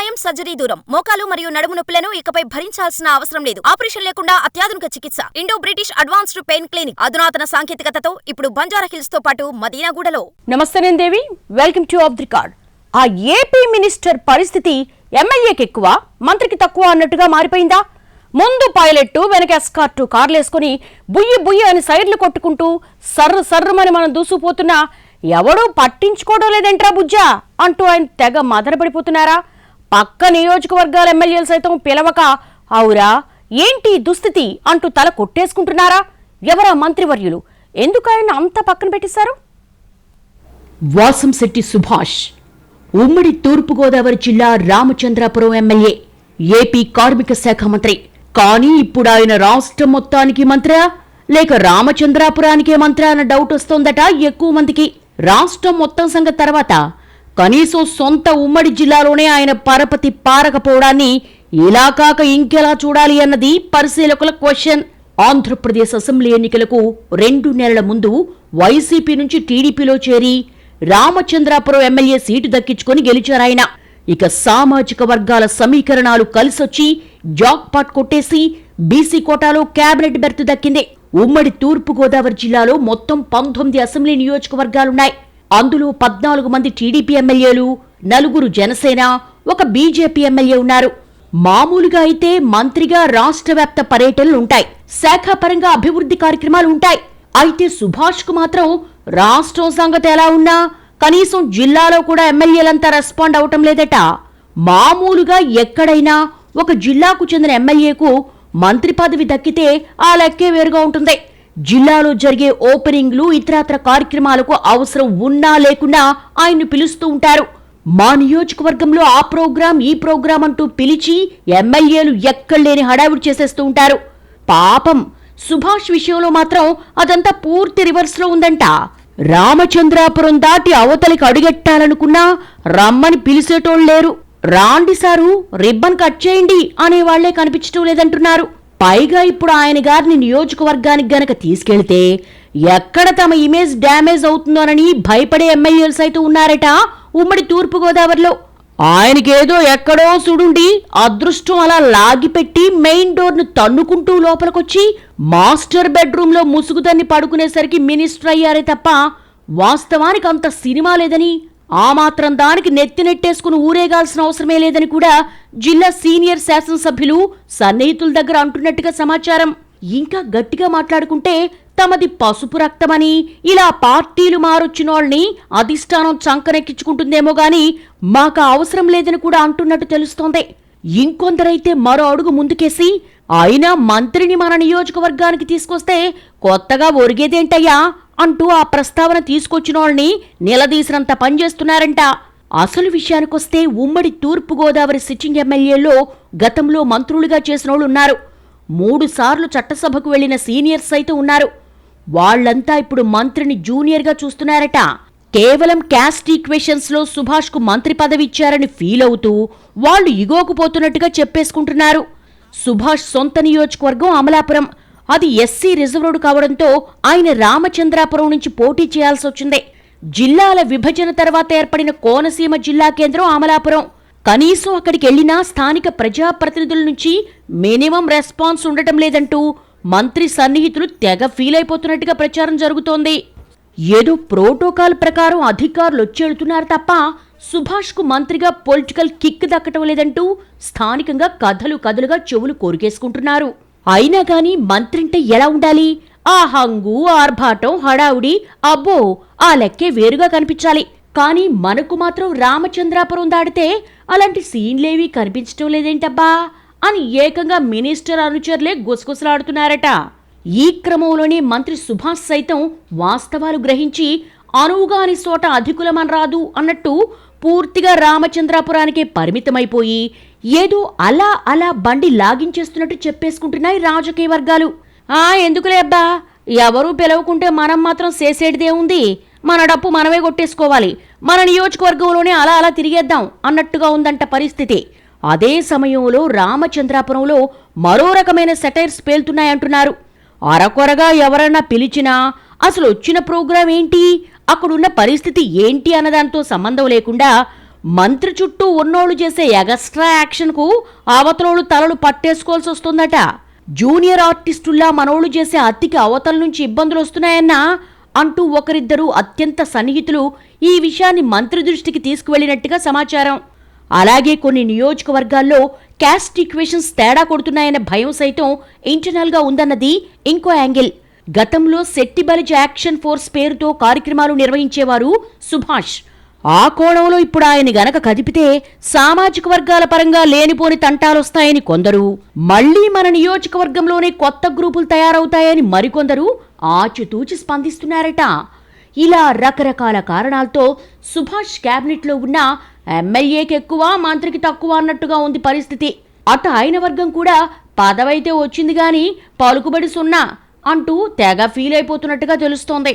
గాయం సర్జరీ దూరం. మోకాలు మరియు నడుము నొప్పులను ఇకపై భరించాల్సిన అవసరం లేదు. ఆపరేషన్ లేకుండా అత్యాధునిక చికిత్స. Indo British advanced pain clinic. అధునాతన సాంకేతికతతో ఇప్పుడు బంజారా హిల్స్తో పాటు మదీనాగూడలో. నమస్తే నేను Devi. Welcome to of the card ఆ ఏపీ మినిస్టర్ పరిస్థితి ఎమ్మెల్యేకి ఎక్కువ మంత్రికి తక్కువ అన్నట్టుగా మారిపోయిందా? ముందు పైలెట్టు వెనక ఎస్కార్టు కార్లేసుకొని బుయ్యి బుయ్యి అని సైడ్లు కొట్టుకుంటూ సర్రు సర్రుమని మనం దూసుకుపోతున్నా ఎవడూ పట్టించుకోవడం లేదంట్రా బుజ్జా? అంటూ ఆయన తెగ మదనపడిపోతున్నారా? పక్క నియోజకవర్గాల ఎమ్మెల్యేలు సైతం పిలవక అవురా ఏంటి దుస్థితి? అంటూ తల కొట్టేసుకుంటున్నారా? ఎవరా మంత్రివర్యులు? ఎందుకు ఆయన అంత పక్కన పెట్టేశారు? వాసంశెట్టి సుభాష్ ఉమ్మడి తూర్పుగోదావరి జిల్లా రామచంద్రాపురం ఎమ్మెల్యే ఏపీ కార్మిక శాఖ మంత్రి. కానీ ఇప్పుడు ఆయన రాష్ట్రం మొత్తానికి మంత్రా? లేక రామచంద్రాపురానికే మంత్రా అన్న డౌట్ వస్తోందట ఎక్కువ మందికి. రాష్ట్రం మొత్తం సంగతి తర్వాత. కనీసం సొంత ఉమ్మడి జిల్లాలోనే ఆయన పరపతి పారకపోవడాన్ని ఇలా కాక ఇంకెలా చూడాలి అన్నది పరిశీలకుల క్వశ్చన్. ఆంధ్రప్రదేశ్ అసెంబ్లీ ఎన్నికలకు రెండు నెలల ముందు వైసీపీ నుంచి టీడీపీలో చేరి రామచంద్రాపురం ఎమ్మెల్యే సీటు దక్కించుకొని గెలిచారాయన ఇక సామాజిక వర్గాల సమీకరణాలు కలిసొచ్చి జాక్పాట్ కొట్టేసి బీసీ కోటాలో కేబినెట్ బెర్త్ దక్కింది. ఉమ్మడి తూర్పు గోదావరి జిల్లాలో మొత్తం పంతొమ్మిది అసెంబ్లీ నియోజకవర్గాలున్నాయి. అందులో పద్నాలుగు మంది టీడీపీ ఎమ్మెల్యేలు నలుగురు జనసేన ఒక బీజేపీ ఎమ్మెల్యే ఉన్నారు. మామూలుగా అయితే మంత్రిగా రాష్ట్ర వ్యాప్త పర్యటనలు ఉంటాయి. శాఖాపరంగా అభివృద్ధి కార్యక్రమాలు ఉంటాయి. అయితే సుభాష్కు మాత్రం రాష్ట్రం సంగతి ఎలా ఉన్నా కనీసం జిల్లాలో కూడా ఎమ్మెల్యేలంతా రెస్పాండ్ అవటం లేదట. మామూలుగా ఎక్కడైనా ఒక జిల్లాకు చెందిన ఎమ్మెల్యేకు మంత్రి పదవి దక్కితే ఆ లెక్కే వేరుగా ఉంటుంది. జిల్లాలో జరిగే ఓపెనింగ్లు ఇతరత్ర కార్యక్రమాలకు అవసరం ఉన్నా లేకున్నా ఆయన్ను పిలుస్తూ ఉంటారు. మా నియోజకవర్గంలో ఆ ప్రోగ్రాం ఈ ప్రోగ్రాం అంటూ పిలిచి ఎమ్మెల్యేలు ఎక్కడలేని హడావిడి చేసేస్తూ ఉంటారు. పాపం! సుభాష్ విషయంలో మాత్రం అదంతా పూర్తి రివర్స్లో ఉందంట. రామచంద్రాపురం దాటి అవతలికి అడుగెట్టాలనుకున్నా రమ్మని పిలిచేటోళ్ళు లేరు. రాండి సారు రిబ్బన్ కట్ చేయండి అనేవాళ్ళే కనిపించటం లేదంటున్నారు. పైగా ఇప్పుడు ఆయన గారిని నియోజకవర్గానికి గనక తీసుకెళ్తే ఎక్కడ తమ ఇమేజ్ డ్యామేజ్ అవుతుందోనని భయపడే ఎమ్మెల్యేలు సైతం ఉన్నారట ఉమ్మడి తూర్పుగోదావరిలో. ఆయనకేదో ఎక్కడో చూడుండి అదృష్టం అలా లాగిపెట్టి మెయిన్ డోర్ను తన్నుకుంటూ లోపలికొచ్చి మాస్టర్ బెడ్రూమ్లో ముసుగుదన్ని ముసుగుదాన్ని పడుకునేసరికి మినిస్టర్ అయ్యారే తప్ప వాస్తవానికి అంత సినిమా లేదని ఆ మాత్రం దానికి నెత్తి నెట్టేసుకుని ఊరేగాల్సిన అవసరమే లేదని కూడా జిల్లా సీనియర్ శాసనసభ్యులు సన్నిహితుల దగ్గర అంటున్నట్టుగా సమాచారం. ఇంకా గట్టిగా మాట్లాడుకుంటే తమది పసుపు రక్తమని ఇలా పార్టీలు మారొచ్చిన వాళ్ళని అధిష్టానం చంకనెక్కించుకుంటుందేమో గాని మాకు అవసరం లేదని కూడా అంటున్నట్టు తెలుస్తోంది. ఇంకొందరైతే మరో అడుగు ముందుకేసి అయినా మంత్రిని మన నియోజకవర్గానికి తీసుకొస్తే కొత్తగా ఒరిగేదేంటయ్యా? అంటూ ఆ ప్రస్తావన తీసుకొచ్చిన వాళ్ళని నిలదీసినంత పనిచేస్తున్నారంట అసలు విషయానికొస్తే ఉమ్మడి తూర్పుగోదావరి సిట్టింగ్ ఎమ్మెల్యేలో గతంలో మంత్రులుగా చేసిన వాళ్ళు ఉన్నారు. మూడు సార్లు చట్టసభకు వెళ్ళిన సీనియర్స్ అయితే ఉన్నారు. వాళ్ళంతా ఇప్పుడు మంత్రిని జూనియర్గా చూస్తున్నారట. కేవలం క్యాస్ట్ ఈక్వేషన్స్లో సుభాష్కు మంత్రి పదవి ఇచ్చారని ఫీల్ అవుతూ వాళ్ళు ఇగోకు పోతున్నట్టుగా చెప్పేసుకుంటున్నారు. సుభాష్ సొంత నియోజకవర్గం అమలాపురం. అది ఎస్సీ రిజర్వ్డ్ కావడంతో ఆయన రామచంద్రాపురం నుంచి పోటీ చేయాల్సి వచ్చింది. జిల్లాల విభజన తర్వాత ఏర్పడిన కోనసీమ జిల్లా కేంద్రం అమలాపురం. కనీసం అక్కడికి వెళ్ళినా స్థానిక ప్రజాప్రతినిధుల నుంచి మినిమం రెస్పాన్స్ ఉండటం లేదంటూ మంత్రి సన్నిహితులు తెగ ఫీల్ అయిపోతున్నట్టుగా ప్రచారం జరుగుతోంది. ఏదో ప్రోటోకాల్ ప్రకారం అధికారులు వచ్చేళ్తున్నారు తప్ప సుభాష్కు మంత్రిగా పొలిటికల్ కిక్ దక్కటం లేదంటూ స్థానికంగా కథలు కథలుగా చెవులు కోరికేసుకుంటున్నారు. అయినా గాని మంత్రింటే ఎలా ఉండాలి? ఆ హంగు ఆర్భాటం హడావుడి అబ్బో ఆ లెక్కే వేరుగా కనిపించాలి. కానీ మనకు మాత్రం రామచంద్రాపురం దాడితే అలాంటి సీన్లేవీ కనిపించటం లేదేంటబ్బా? అని ఏకంగా మినిస్టర్ అనుచరులే గుసగుసలాడుతున్నారట. ఈ క్రమంలోనే మంత్రి సుభాష్ సైతం వాస్తవాలు గ్రహించి అనువుగాని చోట అధికులమనరాదు అన్నట్టు పూర్తిగా రామచంద్రాపురానికే పరిమితమైపోయి ఏదో అలా అలా బండి లాగించేస్తున్నట్టు చెప్పేసుకుంటున్నాయి రాజకీయ వర్గాలు. ఆ ఎందుకులే అబ్బా? ఎవరూ పిలవకుంటే మనం మాత్రం చేసేటిదే ఉంది. మన డప్పు మనమే కొట్టేసుకోవాలి. మన నియోజకవర్గంలోనే అలా అలా తిరిగేద్దాం అన్నట్టుగా ఉందంట పరిస్థితి. అదే సమయంలో రామచంద్రాపురంలో మరో రకమైన సెటైర్స్ పేలుతున్నాయంటున్నారు. అరకొరగా ఎవరన్నా పిలిచినా అసలు వచ్చిన ప్రోగ్రాం ఏంటి? అక్కడున్న పరిస్థితి ఏంటి అన్నదాంతో సంబంధం లేకుండా మంత్రి చుట్టూ ఉన్నోళ్ళు చేసే ఎగస్ట్రా యాక్షన్కు అవతలోళ్ళు తలలు పట్టేసుకోవాల్సి వస్తుందట. జూనియర్ ఆర్టిస్టుల్లా మనోళ్ళు చేసే అతికి అవతల నుంచి ఇబ్బందులు వస్తున్నాయన్నా అంటూ ఒకరిద్దరు అత్యంత సన్నిహితులు ఈ విషయాన్ని మంత్రి దృష్టికి తీసుకువెళ్ళినట్టుగా సమాచారం. అలాగే కొన్ని నియోజకవర్గాల్లో క్యాస్ట్ ఈక్వేషన్స్ తేడా కొడుతున్నాయన్న భయం సైతం ఇంటర్నల్గా ఉందన్నది ఇంకో యాంగిల్. గతంలో శెట్టిబలిజ్ యాక్షన్ ఫోర్స్ పేరుతో కార్యక్రమాలు నిర్వహించేవారు సుభాష్. ఆ కోణంలో ఇప్పుడు ఆయన గనక కదిపితే సామాజిక వర్గాల పరంగా లేనిపోని తంటాలొస్తాయని కొందరు మళ్ళీ మన నియోజకవర్గంలోనే కొత్త గ్రూపులు తయారవుతాయని మరికొందరు ఆచితూచి స్పందిస్తున్నారట. ఇలా రకరకాల కారణాలతో సుభాష్ క్యాబినెట్లో ఉన్న ఎమ్మెల్యేకి ఎక్కువ మంత్రికి తక్కువ అన్నట్టుగా ఉంది పరిస్థితి. అటు ఆయన వర్గం కూడా పదవైతే వచ్చింది గాని పలుకుబడి సున్నా అంటూ తెగ ఫీల్ అయిపోతున్నట్టుగా తెలుస్తోంది.